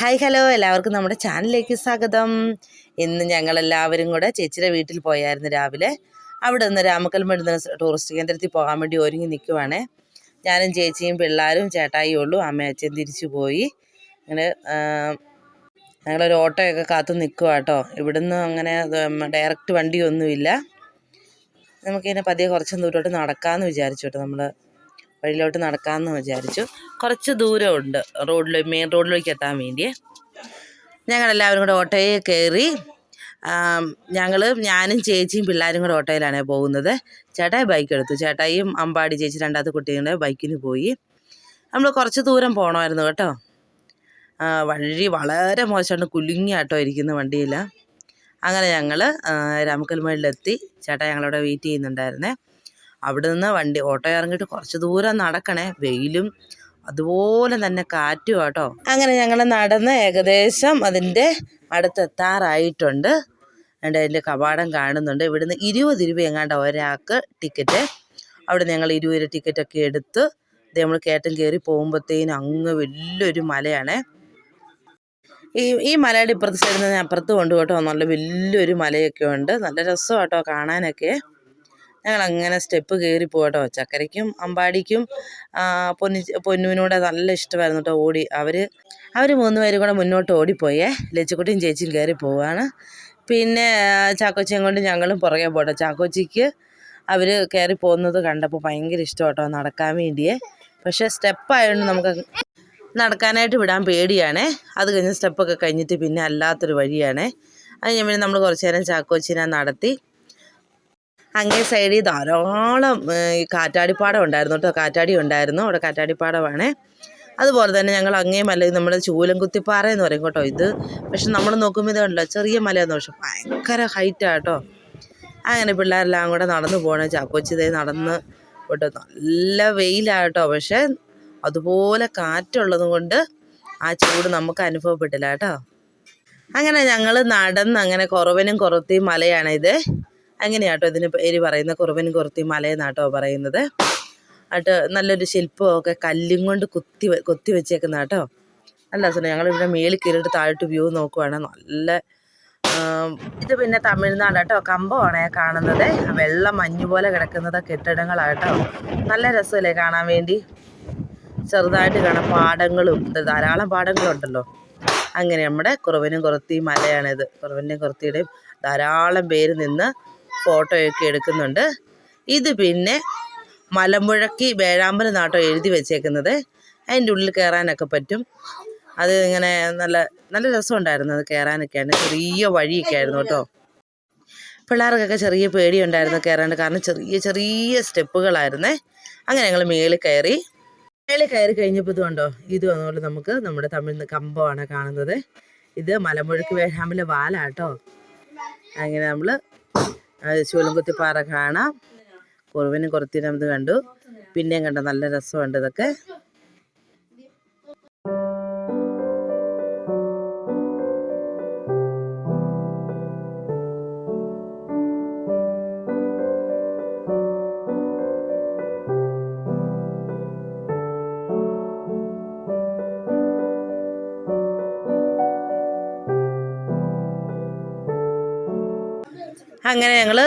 Hi hello. എല്ലാവർക്കും നമ്മുടെ ചാനലിലേക്ക് സ്വാഗതം. ഇന്ന് ഞങ്ങളെല്ലാവരും കൂടെ ചേച്ചിയുടെ വീട്ടിൽ പോയായിരുന്നു രാവിലെ. അവിടെ നിന്ന് രാമക്കൽമേട് ടൂറിസ്റ്റ് കേന്ദ്രത്തിൽ പോകാൻ വേണ്ടി ഒരുങ്ങി നിൽക്കുവാണേ ഞാനും ചേച്ചിയും പിള്ളേരും ചേട്ടായിയും ഉള്ളൂ. അമ്മ അച്ഛൻ തിരിച്ചു പോയി. അങ്ങനെ ഞങ്ങളൊരു ഓട്ടോയൊക്കെ കാത്തു നിൽക്കുക കേട്ടോ ഇവിടുന്ന് അങ്ങനെ ഡയറക്റ്റ് വണ്ടിയൊന്നുമില്ല. നമുക്കിങ്ങനെ പതിയെ കുറച്ച് ദൂരോട്ട് നടക്കാമെന്ന് വിചാരിച്ചു കേട്ടോ നമ്മൾ വഴിയിലോട്ട് നടക്കാമെന്ന് വിചാരിച്ചു. കുറച്ച് ദൂരമുണ്ട് റോഡിൽ മെയിൻ റോഡിലേക്ക് എത്താൻ വേണ്ടിയേ. ഞങ്ങളെല്ലാവരും കൂടെ ഓട്ടോയിൽ കയറി ഞങ്ങൾ ഞാനും ചേച്ചിയും പിള്ളേരും കൂടെ ഓട്ടോയിലാണ് പോകുന്നത്. ചേട്ടായി ബൈക്ക് എടുത്തു. ചേട്ടായിയും അമ്പാടി ചേച്ചി രണ്ടാമത്തെ കുട്ടികളുടെ ബൈക്കിന് പോയി. നമ്മൾ കുറച്ച് ദൂരം പോകണമായിരുന്നു കേട്ടോ. വഴി വളരെ മോശമാണ്. കുലുങ്ങിയാട്ടോ ഇരിക്കുന്ന വണ്ടിയിൽ അങ്ങനെ ഞങ്ങൾ രാമക്കൽമേളിലെത്തി ചേട്ടാ ഞങ്ങളവിടെ വെയിറ്റ് ചെയ്യുന്നുണ്ടായിരുന്നേ. അവിടെ നിന്ന് വണ്ടി ഓട്ടോ ഇറങ്ങിയിട്ട് കുറച്ച് ദൂരം നടക്കണേ. വെയിലും അതുപോലെ തന്നെ കാറ്റും കേട്ടോ അങ്ങനെ ഞങ്ങൾ നടന്ന് ഏകദേശം അതിന്റെ അടുത്തെത്താറായിട്ടുണ്ട്. എന്റെ അതിന്റെ കവാടം കാണുന്നുണ്ട്. ഇവിടുന്ന് ഇരുപത് രൂപ എങ്ങാണ്ട് ഒരാൾക്ക് ടിക്കറ്റ്. അവിടെ ഞങ്ങൾ ഇരുപത് രൂപ ടിക്കറ്റൊക്കെ എടുത്ത് ഇത് നമ്മൾ കയറ്റം കയറി പോകുമ്പോഴത്തേനും അങ്ങ് വലിയൊരു മലയാണേ. ഈ ഈ മലയുടെ ഇപ്പുറത്ത് സൈഡിൽ നിന്ന് അപ്പുറത്ത് കൊണ്ട് കേട്ടോ നല്ല വലിയൊരു മലയൊക്കെ ഉണ്ട്. നല്ല രസം കേട്ടോ കാണാനൊക്കെ. ഞങ്ങൾ അങ്ങനെ സ്റ്റെപ്പ് കയറി പോകട്ടോ ചക്കരയ്ക്കും അമ്പാടിക്കും പൊന്നു പൊന്നി പൊന്നുവിനൂടെ നല്ല ഇഷ്ടമായിരുന്നു കേട്ടോ ഓടി. അവർ അവർ മൂന്ന് പേരും കൂടെ മുന്നോട്ട് ഓടിപ്പോയേ. ലച്ചിക്കുട്ടിയും ചേച്ചിയും കയറി പോവാണ്. പിന്നെ ചാക്കോച്ചിയും കൊണ്ട് ഞങ്ങളും പുറകെ പോട്ടോ. ചാക്കോച്ചിക്ക് അവർ കയറി പോകുന്നത് കണ്ടപ്പോൾ ഭയങ്കര ഇഷ്ടം കേട്ടോ നടക്കാൻ വേണ്ടിയേ. പക്ഷേ സ്റ്റെപ്പായതുകൊണ്ട് നമുക്ക് നടക്കാനായിട്ട് വിടാൻ പേടിയാണേ. അത് കഴിഞ്ഞ് സ്റ്റെപ്പൊക്കെ കഴിഞ്ഞിട്ട് പിന്നെ അല്ലാത്തൊരു വഴിയാണേ. അത് പിന്നെ നമ്മൾ കുറച്ച് നേരം ചാക്കോച്ചിനെ നടത്തി അങ്ങേ സൈഡിൽ ധാരാളം ഈ കാറ്റാടിപ്പാടം ഉണ്ടായിരുന്നു കേട്ടോ. കാറ്റാടി ഉണ്ടായിരുന്നു. അവിടെ കാറ്റാടിപ്പാടമാണ്. അതുപോലെ തന്നെ ഞങ്ങൾ അങ്ങേ മല നമ്മുടെ ചൂലംകുത്തിപ്പാറ എന്ന് പറയും കേട്ടോ ഇത്. പക്ഷെ നമ്മൾ നോക്കുമ്പോൾ ഇത് കണ്ടല്ലോ ചെറിയ മലയെന്ന് പക്ഷെ ഭയങ്കര ഹൈറ്റാണ് കേട്ടോ. അങ്ങനെ പിള്ളേരെല്ലാം കൂടെ നടന്നു പോകണം ചാക്കോച്ചിതേ നടന്ന് പോട്ടെ നല്ല വെയിലാണ് കേട്ടോ. പക്ഷെ അതുപോലെ കാറ്റുള്ളത് കൊണ്ട് ആ ചൂട് നമുക്ക് അനുഭവപ്പെട്ടില്ല കേട്ടോ. അങ്ങനെ ഞങ്ങൾ നടന്ന് അങ്ങനെ കുറവനും കുറത്തി മലയാണ് ഇത് അങ്ങനെയാട്ടോ ഇതിന് പേര് പറയുന്ന കുറവനും കുറുത്തി മലയെന്നാട്ടോ പറയുന്നത്. ആട്ട് നല്ലൊരു ശില്പമൊക്കെ കല്ലും കൊണ്ട് കുത്തി കൊത്തി വെച്ചേക്കുന്ന കേട്ടോ നല്ല രസമുണ്ട് ഞങ്ങളിവിടെ മേളിൽ കയറിയിട്ട് താഴോട്ട് വ്യൂ നോക്കുവാണ്. നല്ല ഇത് പിന്നെ തമിഴ്നാട് കേട്ടോ കമ്പമാണ് കാണുന്നത്. വെള്ളം മഞ്ഞ് പോലെ കിടക്കുന്നത് കെട്ടിടങ്ങളാട്ടോ. നല്ല രസമല്ലേ കാണാൻ വേണ്ടി? ചെറുതായിട്ട് കാണാം പാടങ്ങളും. ധാരാളം ധാരാളം പാടങ്ങളുണ്ടല്ലോ. അങ്ങനെ നമ്മുടെ കുറവനും കുറത്തി മലയാണിത്. കുറവന്റെയും കുറത്തിയുടെയും ധാരാളം പേര് നിന്ന് ഫോട്ടോയൊക്കെ എടുക്കുന്നുണ്ട്. ഇത് പിന്നെ മലമ്പുഴക്കി വേഴാമ്പലം നാട്ടോ എഴുതി വെച്ചേക്കുന്നത്. അതിന്റെ ഉള്ളിൽ കയറാനൊക്കെ പറ്റും. അത് ഇങ്ങനെ നല്ല നല്ല രസമുണ്ടായിരുന്നു അത് കയറാനൊക്കെയാണ് ചെറിയ വഴിയൊക്കെ ആയിരുന്നു കേട്ടോ. പിള്ളേർക്കൊക്കെ ചെറിയ പേടിയുണ്ടായിരുന്നു കയറാണ്ട്. കാരണം ചെറിയ ചെറിയ സ്റ്റെപ്പുകളായിരുന്നേ. അങ്ങനെ ഞങ്ങൾ മേളിൽ കയറി. മേളിൽ കയറി കഴിഞ്ഞപ്പോൾ ഇതുകൊണ്ടോ കണ്ടോ? ഇത് അതുപോലെ നമുക്ക് നമ്മുടെ തമിഴ് കമ്പമാണ് കാണുന്നത്. ഇത് മലമ്പുഴക്ക് വേഴാമ്പല വാലാട്ടോ. അങ്ങനെ നമ്മൾ ചൂലംകുത്തിപ്പാറ കാണാം. കുറവിനും കുറത്തിനും ഇത് കണ്ടു. പിന്നെയും കണ്ട നല്ല രസമുണ്ട് ഇതൊക്കെ. അങ്ങനെ ഞങ്ങൾ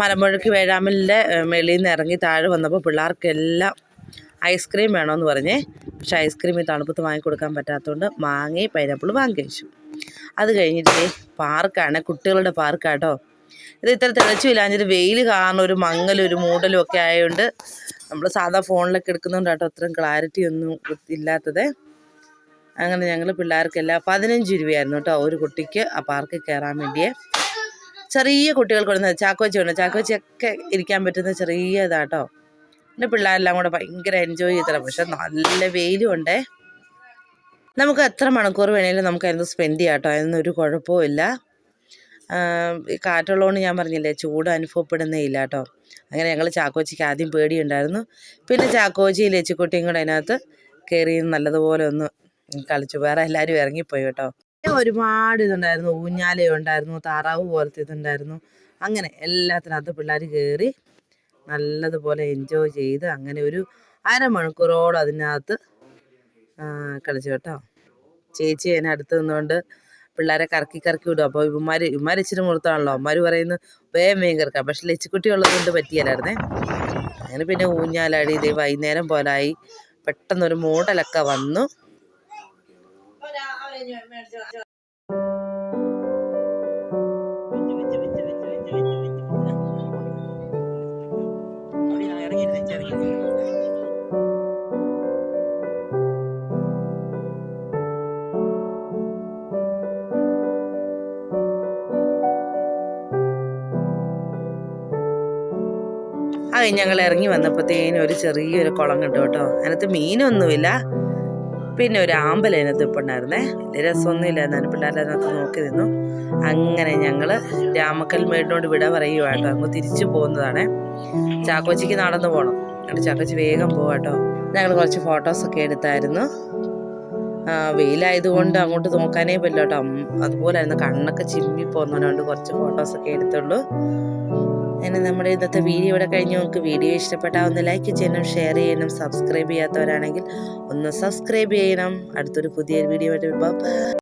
മലമ്പുഴക്ക് വേഴാമ്പലിന്റെ മേളിൽ നിന്ന് ഇറങ്ങി താഴെ വന്നപ്പോൾ പിള്ളേർക്കെല്ലാം ഐസ്ക്രീം വേണമെന്ന് പറഞ്ഞേ. പക്ഷേ ഐസ്ക്രീം ഈ തണുപ്പത്ത് വാങ്ങിക്കൊടുക്കാൻ പറ്റാത്തതുകൊണ്ട് മാങ്ങയും പൈനാപ്പിൾ വാങ്ങി കഴിച്ചു അത് കഴിഞ്ഞിട്ട് പാർക്കാണ് കുട്ടികളുടെ പാർക്കാട്ടോ. ഇത് ഇത്ര തിളച്ചില്ലാഞ്ഞിട്ട് വെയിൽ കാരണം ഒരു മങ്ങലും ഒരു മൂടലും ഒക്കെ ആയതുകൊണ്ട് നമ്മൾ സാധാ ഫോണിലൊക്കെ എടുക്കുന്നതുകൊണ്ട് കേട്ടോ അത്രയും ക്ലാരിറ്റി ഒന്നും ഇല്ലാത്തത്. അങ്ങനെ ഞങ്ങൾ പിള്ളേർക്കെല്ലാം പതിനഞ്ച് രൂപയായിരുന്നു കേട്ടോ ഒരു കുട്ടിക്ക് ആ പാർക്കിൽ കയറാൻ വേണ്ടിയേ. ചെറിയ കുട്ടികൾക്ക് കൊടുക്കുന്നത് ചാക്കോച്ചി ഉണ്ട് ചാക്കോച്ചിയൊക്കെ ഇരിക്കാൻ പറ്റുന്ന ചെറിയ ഇതാട്ടോ. എന്റെ പിള്ളേരെല്ലാം കൂടെ ഭയങ്കര എൻജോയ് ചെയ്തതാണ് പക്ഷെ നല്ല വെയിലും ഉണ്ടേ. നമുക്ക് എത്ര മണിക്കൂർ വേണേലും നമുക്ക് അതിന് സ്പെൻഡ് ചെയ്യാം കേട്ടോ. ഇല്ല. ഈ കാറ്റുള്ളതുകൊണ്ട് ഞാൻ പറഞ്ഞില്ലേ ചൂട് അനുഭവപ്പെടുന്നേ ഇല്ല കേട്ടോ. അങ്ങനെ ഞങ്ങൾ ചാക്കോച്ചിക്ക് ആദ്യം പേടിയുണ്ടായിരുന്നു. പിന്നെ ചാക്കോച്ചി ലച്ചിക്കുട്ടിയും കൂടെ അതിനകത്ത് കയറി നല്ലതുപോലെ ഒന്ന് കളിച്ചു. വേറെ എല്ലാവരും ഇറങ്ങിപ്പോയി കേട്ടോ. ഒരുപാട് ഇതുണ്ടായിരുന്നു. ഊഞ്ഞാല ഉണ്ടായിരുന്നു താറാവ് പോലത്തെ ഇതുണ്ടായിരുന്നു. അങ്ങനെ എല്ലാത്തിനകത്ത് പിള്ളേർ കയറി നല്ലതുപോലെ എൻജോയ് ചെയ്ത് അങ്ങനെ ഒരു അരമണിക്കൂറോളം അതിനകത്ത് കളിച്ചു കേട്ടോ. ചേച്ചി അതിന് അടുത്ത് നിന്നുകൊണ്ട് പിള്ളേരെ കറക്കി കറക്കി വിടും. അപ്പോൾ ഇവന്മാർ ഇവന്മാർ ഇച്ചിരി മുഴുത്താണല്ലോ അമ്മമാർ പറയുന്നു വേഗം വേഗം കറക്കാം. പക്ഷെ ലച്ചിക്കുട്ടി ഉള്ളത് കൊണ്ട് പറ്റിയല്ലായിരുന്നേ. അങ്ങനെ പിന്നെ ഊഞ്ഞാലാടി ഇതേ വൈകുന്നേരം പോലായി. പെട്ടെന്നൊരു മൂടലൊക്കെ വന്നു. അത് ഞങ്ങൾ ഇറങ്ങി വന്നപ്പോഴത്തേനും ഒരു ചെറിയൊരു കുളം കണ്ടു കേട്ടോ. അതിനകത്ത് മീനൊന്നുമില്ല. പിന്നെ ഒരു ആമ്പൽ അതിനകത്ത് ഇപ്പുണ്ടായിരുന്നേ. വലിയ രസമൊന്നുമില്ല. എന്നാലും പിള്ളേരുടെ അതിനകത്ത് നോക്കി നിന്നു. അങ്ങനെ ഞങ്ങൾ രാമക്കൽ മേടിനോട് വിട പറയുവാട്ടോ. അങ്ങ് തിരിച്ചു പോകുന്നതാണ്. ചാക്കോച്ചിക്ക് നടന്നു പോകണം എന്നിട്ട് ചാക്കോച്ചി വേഗം പോവാട്ടോ. ഞങ്ങൾ കുറച്ച് ഫോട്ടോസൊക്കെ എടുത്തായിരുന്നു. വെയിലായതുകൊണ്ട് അങ്ങോട്ട് നോക്കാനേ പറ്റില്ല കേട്ടോ അതുപോലെ ആയിരുന്നു കണ്ണൊക്കെ ചിമ്മി പോകുന്നതുകൊണ്ട് കുറച്ച് ഫോട്ടോസൊക്കെ എടുത്തുള്ളൂ. അങ്ങനെ നമ്മുടെ ഇന്നത്തെ വീഡിയോ ഇവിടെ കഴിഞ്ഞ് നിങ്ങൾക്ക് വീഡിയോ ഇഷ്ടപ്പെട്ടാൽ ഒന്ന് ലൈക്ക് ചെയ്യണം ഷെയർ ചെയ്യണം സബ്സ്ക്രൈബ് ചെയ്യാത്തവരാണെങ്കിൽ ഒന്ന് സബ്സ്ക്രൈബ് ചെയ്യണം. അടുത്തൊരു പുതിയൊരു വീഡിയോ ആയിട്ട്